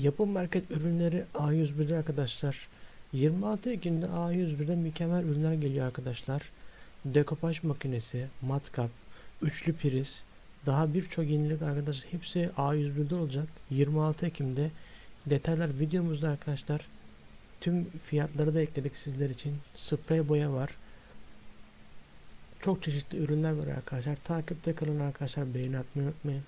Yapım market ürünleri A101'de arkadaşlar. 26 Ekim'de A101'de mükemmel ürünler geliyor arkadaşlar. Dekopaj makinesi, matkap, üçlü priz, daha birçok yenilik arkadaşlar hepsi A101'de olacak. 26 Ekim'de detaylar videomuzda arkadaşlar. Tüm fiyatları da ekledik sizler için. Sprey boya var. Çok çeşitli ürünler var arkadaşlar. Takipte kalın arkadaşlar. Beğeni atmayı unutmayın.